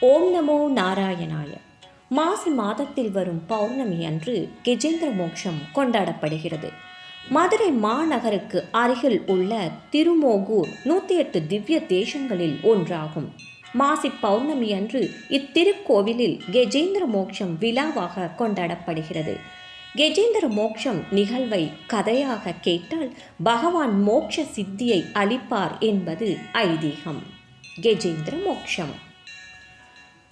ஓம் நமோ நாராயணாய. மாசி மாதத்தில் வரும் பௌர்ணமி அன்று கெஜேந்திர மோட்சம் கொண்டாடப்படுகிறது. மதுரை மாநகருக்கு அருகில் உள்ள திருமோகூர் நூற்றி எட்டு திவ்ய தேசங்களில் ஒன்றாகும். மாசி பௌர்ணமி அன்று இத்திருக்கோவிலில் கெஜேந்திர மோட்சம் விழாவாக கொண்டாடப்படுகிறது. கெஜேந்திர மோட்சம் நிகழ்வை கதையாக கேட்டால் பகவான் மோட்ச சித்தியை அளிப்பார் என்பது ஐதீகம். கெஜேந்திர மோட்சம்.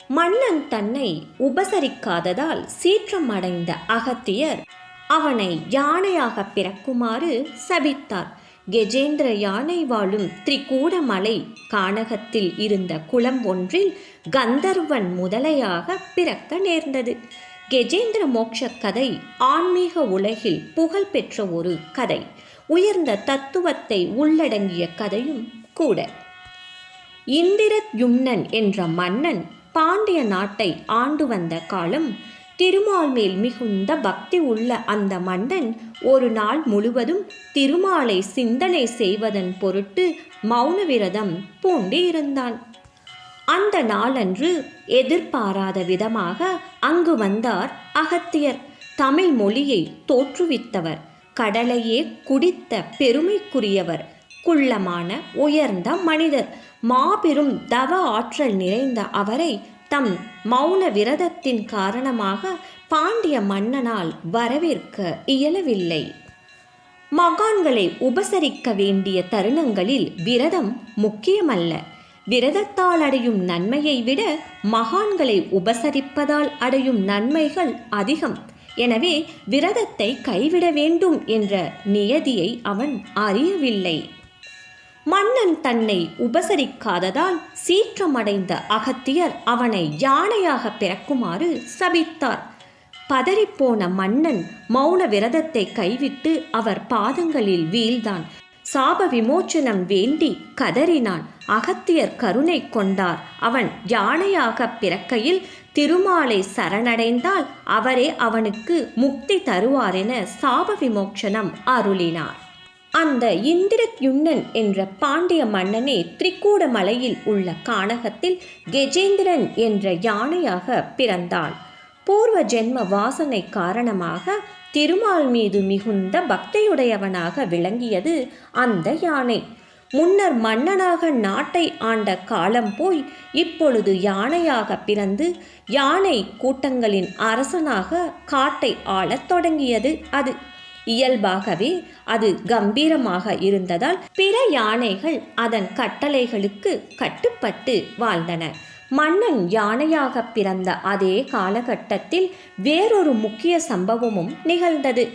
மன்னன் தன்னை உபசரிக்காததால் சீற்றம் அடைந்த அகத்தியர் அவனை யானையாக பிறக்குமாறு சபித்தார். கெஜேந்திர யானை வாழும் திரிகூடமலை கானகத்தில் இருந்த குளம் ஒன்றில் கந்தர்வன் முதலையாக பிறக்க நேர்ந்தது. கெஜேந்திர மோட்ச கதை ஆன்மீக உலகில் புகழ்பெற்ற ஒரு கதை. உயர்ந்த தத்துவத்தை உள்ளடங்கிய கதையும் கூட. இந்திரத்யும்னன் என்ற மன்னன் பாண்டிய நாட்டை ஆண்டு வந்த காலம் திருமால் மேல் மிகுந்த பக்தி உள்ள அந்த மன்னன் ஒரு நாள் முழுவதும் திருமாலை சிந்தனை செய்வதன் பொருட்டு மௌன விரதம் பூண்டு இருந்தான். அந்த நாளன்று எதிர்பாராத விதமாக அங்கு வந்தார் அகத்தியர். தமிழ் மொழியை தோற்றுவித்தவர். கடலையே குடித்த பெருமைக்குரியவர். குள்ளமான உயர்ந்த மனிதர். மாபெரும் தவ ஆற்றல் நிறைந்த அவரை தம் மௌன விரதத்தின் காரணமாக பாண்டிய மன்னனால் வரவேற்க இயலவில்லை. மகான்களை உபசரிக்க வேண்டிய தருணங்களில் விரதம் முக்கியமல்ல. விரதத்தால் அடையும் நன்மையை விட மகான்களை உபசரிப்பதால் அடையும் நன்மைகள் அதிகம். எனவே விரதத்தை கைவிட வேண்டும் என்ற நியதியை அவன் அறியவில்லை. மன்னன் தன்னை உபசரிக்காததால் சீற்றமடைந்த அகத்தியர் அவனை யானையாக பிறக்குமாறு சபித்தார். பதறிப்போன மன்னன் மௌன விரதத்தை கைவிட்டு அவர் பாதங்களில் வீழ்ந்தான். சாப விமோச்சனம் வேண்டி கதறினான். அகத்தியர் கருணை கொண்டார். அவன் யானையாக பிறக்கையில் திருமாலை சரணடைந்தால் அவரே அவனுக்கு முக்தி தருவார் என சாப விமோச்சனம் அருளினார். அந்த இந்திரத்யுன்னன் என்ற பாண்டிய மன்னனே திரிகூடமலையில் உள்ள கானகத்தில் கெஜேந்திரன் என்ற யானையாக பிறந்தான் பூர்வ ஜென்ம வாசனை காரணமாக திருமால் மீது மிகுந்த பக்தியுடையவனாக விளங்கியது அந்த யானை. முன்னர் மன்னனாக நாட்டை ஆண்ட காலம் போய் இப்பொழுது யானையாக பிறந்து யானை கூட்டங்களின் அரசனாக காட்டை ஆளத் தொடங்கியது அது. இயல்பாகவே அது கம்பீரமாக இருந்ததால் பிற யானைகள் அதன் கட்டளைகளுக்கு கட்டுப்பட்டு வாழ்ந்தன. மன்னன் யானையாக பிறந்த அதே காலகட்டத்தில் வேறொரு முக்கிய சம்பவமும் நிகழ்ந்தது.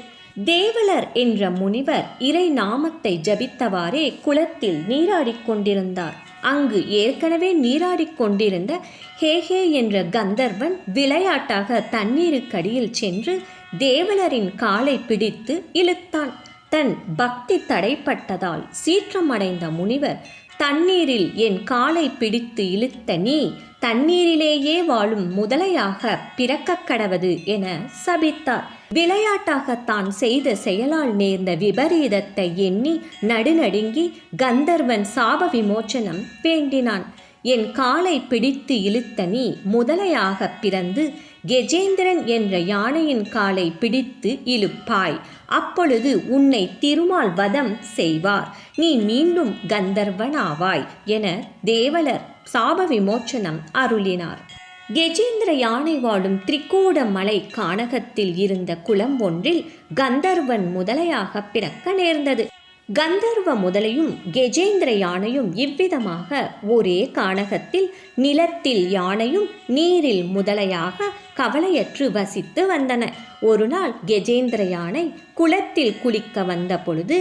தேவலர் என்ற முனிவர் இறை நாமத்தை ஜபித்தவாறே குளத்தில் நீராடிக் கொண்டிருந்தார். அங்கு ஏற்கனவே நீராடிக் கொண்டிருந்த ஹேஹே என்ற கந்தர்வன் விளையாட்டாக தண்ணீருக்கடியில் சென்று தேவலரின் காலை பிடித்து இழுத்தான். தன் பக்தி தடைப்பட்டதால் சீற்றமடைந்த முனிவர் தண்ணீரில் என் காலை பிடித்து இழுத்த நீ தண்ணீரிலேயே வாழும் முதலையாக பிறக்க கடவது என சபித்தார். விளையாட்டாகத்தான் செய்த செயலால் நேர்ந்த விபரீதத்தை எண்ணி நடுநடுங்கி கந்தர்வன் சாப விமோச்சனம் வேண்டினான். என் காலை பிடித்து இழுத்த நீ முதலையாக பிறந்து கெஜேந்திரன் என்ற யானையின் காலை பிடித்து இழுப்பாய். அப்பொழுது உன்னை திருமால் வதம் செய்வார். நீ மீண்டும் கந்தர்வனாவாய் என தேவலர் சாப விமோச்சனம் அருளினார். கெஜேந்திர யானை வாழும் திரிகோடமலை கானகத்தில் இருந்த குளம் ஒன்றில் கந்தர்வன் முதலையாக பிறக்க நேர்ந்தது. கந்தர்வ முதலையும் கெஜேந்திர யானையும் இவ்விதமாக ஒரே கானகத்தில் நிலத்தில் யானையும் நீரில் முதலையாக கவலையற்று வசித்து வந்தன. ஒரு நாள் கெஜேந்திர யானை குளத்தில் குளிக்க வந்த பொழுது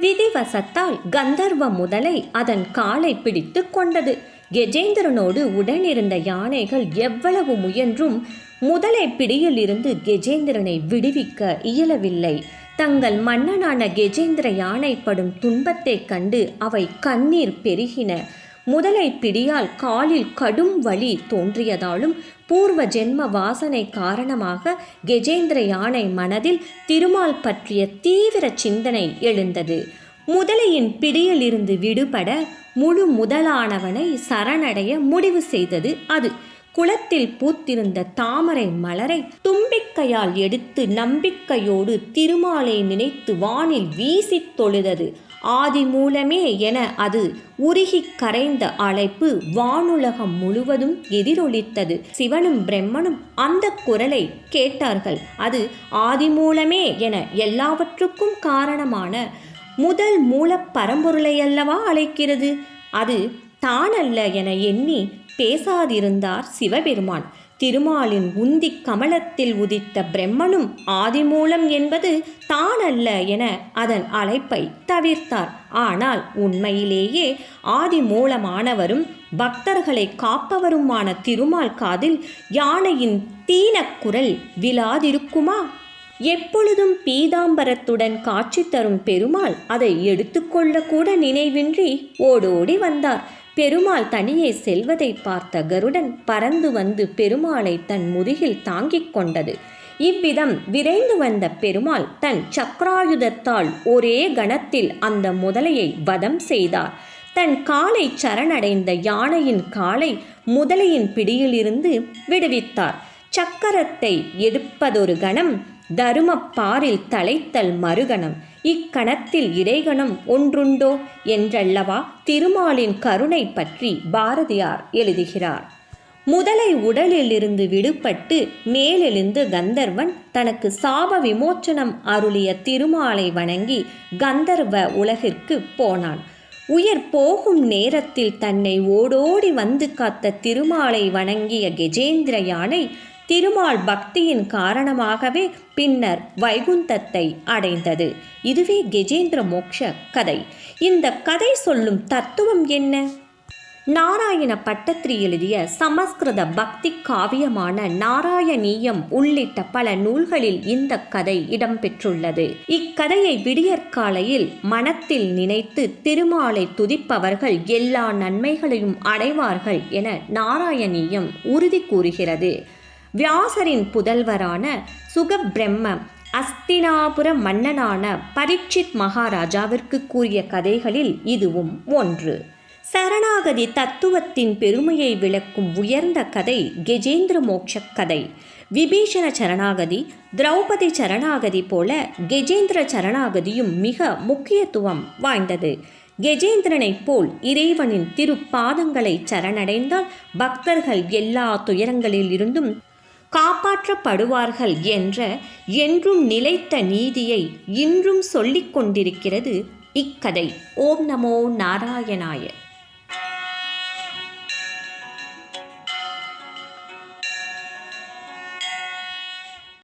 விதிவசத்தால் கந்தர்வ முதலை அதன் காலை பிடித்து கொண்டது. கெஜேந்திரனோடு உடனிருந்த யானைகள் எவ்வளவு முயன்றும் முதலை பிடியில் இருந்து கெஜேந்திரனை விடுவிக்க இயலவில்லை. தங்கள் மன்னனான கெஜேந்திர யானை படும் துன்பத்தைக் கண்டு அவை கண்ணீர் பெருகின. முதலை பிடியால் காலில் கடும் வலி தோன்றியதாலும் பூர்வ ஜென்ம வாசனை காரணமாக கெஜேந்திர யானை மனதில் திருமால் பற்றிய தீவிர சிந்தனை எழுந்தது. முதலையின் பிடியிலிருந்து விடுபட முழு முதலானவனை சரணடைய முடிவு செய்தது அது. குளத்தில் பூத்திருந்த தாமரை மலரை தும்பிக்கையால் எடுத்து நம்பிக்கையோடு திருமாலை நினைத்து வானில் வீசித் தொழுதது. ஆதி மூலமே என அது உருகிக் கரைந்த அழைப்பு வானுலகம் முழுவதும் எதிரொலித்தது. சிவனும் பிரம்மனும் அந்த குரலை கேட்டார்கள். அது ஆதி மூலமே என எல்லாவற்றுக்கும் காரணமான முதல் மூலப் பரம்பொருளை அல்லவா அழைக்கிறது? அது தானல்ல என எண்ணி பேசாதிருந்தார் சிவபெருமான். திருமாலின் உந்தி கமலத்தில் உதித்த பிரம்மனும் ஆதிமூலம் என்பது தானல்ல என அதன் அழைப்பை தவிர்த்தார். ஆனால் உண்மையிலேயே ஆதிமூலமானவரும் பக்தர்களை காப்பவருமான திருமால் காதில் யானையின் தீனக்குரல் விழாதிருக்குமா? எப்பொழுதும் பீதாம்பரத்துடன் காட்சி தரும் பெருமாள் அதை எடுத்துக்கொள்ளக்கூட நினைவின்றி ஓடோடி வந்தார். பெருமாள் தனியே செல்வதை பார்த்த கருடன் பறந்து வந்து பெருமாளை தன் முதுகில் தாங்கிக் கொண்டது. இவ்விதம் விரைந்து வந்த பெருமாள் தன் சக்ராயுதத்தால் ஒரே கணத்தில் அந்த முதலையை வதம் செய்தார். தன் காலை சரணடைந்த யானையின் காலை முதலையின் பிடியிலிருந்து விடுவித்தார். சக்கரத்தை எடுப்பதொரு கணம் தருமப்பாரில் தலைத்தல் மறுகணம் இக்கணத்தில் இறைகணம் ஒன்றுண்டோ? என்றல்லவா? திருமாலின் கருணை பற்றி பாரதியார் எழுதுகிறார். முதலை உடலிலிருந்து விடுபட்டு மேலெழுந்து கந்தர்வன் தனக்கு சாப விமோச்சனம் அருளிய திருமாலை வணங்கி கந்தர்வ உலகிற்கு போனான். உயிர் போகும் நேரத்தில் தன்னை ஓடோடி வந்து காத்த திருமாலை வணங்கிய கெஜேந்திர யானை திருமால் பக்தியின் காரணமாகவே பின்னர் வைகுந்தத்தை அடைந்தது. இதுவே கெஜேந்திர மோக்ஷ கதை. இந்த கதை சொல்லும் தத்துவம் என்ன? நாராயண பட்டத்திரி எழுதிய சமஸ்கிருத பக்தி காவியமான நாராயணீயம் உள்ளிட்ட பல நூல்களில் இந்த கதை இடம்பெற்றுள்ளது. இக்கதையை விடியற்காலையில் மனத்தில் நினைத்து திருமாலை துதிப்பவர்கள் எல்லா நன்மைகளையும் அடைவார்கள் என நாராயணீயம் உறுதி கூறுகிறது. வியாசரின் புதல்வரான சுகபிரம்ம அஸ்தினாபுர மன்னனான பரீட்சித் மகாராஜாவிற்கு கூறிய கதைகளில் இதுவும் ஒன்று. சரணாகதி தத்துவத்தின் பெருமையை விளக்கும் உயர்ந்த கதை கெஜேந்திர மோட்சக் கதை. விபீஷண சரணாகதி திரௌபதி சரணாகதி போல கெஜேந்திர சரணாகதியும் மிக முக்கியத்துவம் வாய்ந்தது. கெஜேந்திரனைப் போல் இறைவனின் திருப்பாதங்களை சரணடைந்தால் பக்தர்கள் எல்லா துயரங்களில் இருந்தும் காப்பாற்றப்படுவார்கள் என்ற என்றும் நிலைத்த நீதியை இன்றும் சொல்லிக் கொண்டிருக்கிறது இக்கதை. ஓம் நமோ நாராயணாய.